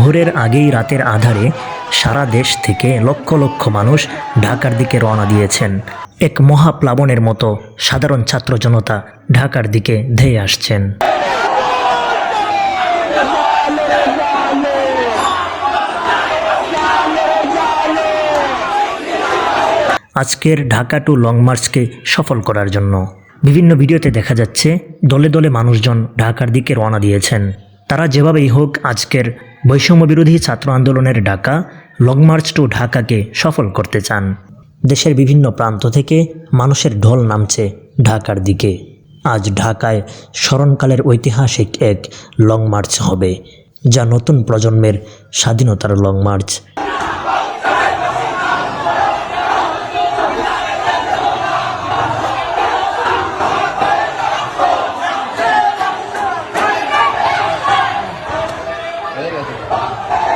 ভোরের আগেই রাতের আধারে সারা দেশ থেকে লক্ষ লক্ষ মানুষ ঢাকার দিকে রওনা দিয়েছেন। এক মহাপ্লাবনের মতো সাধারণ ছাত্র জনতা ঢাকার দিকে ধেয়ে আসছেন। আজকের ঢাকা টু লং মার্চকে সফল করার জন্য বিভিন্ন ভিডিওতে দেখা যাচ্ছে, দলে দলে মানুষজন ঢাকার দিকে রওনা দিয়েছেন। তারা যেভাবেই হোক আজকের বৈষম্য বিরোধী ছাত্র আন্দোলনের ডাকা লং মার্চ টু ঢাকাকে সফল করতে চান। দেশের বিভিন্ন প্রান্ত থেকে মানুষের ঢল নামছে ঢাকার দিকে। আজ ঢাকায় স্মরণকালের ঐতিহাসিক এক লং মার্চ হবে, যা নতুন প্রজন্মের স্বাধীনতার লং মার্চ। madre.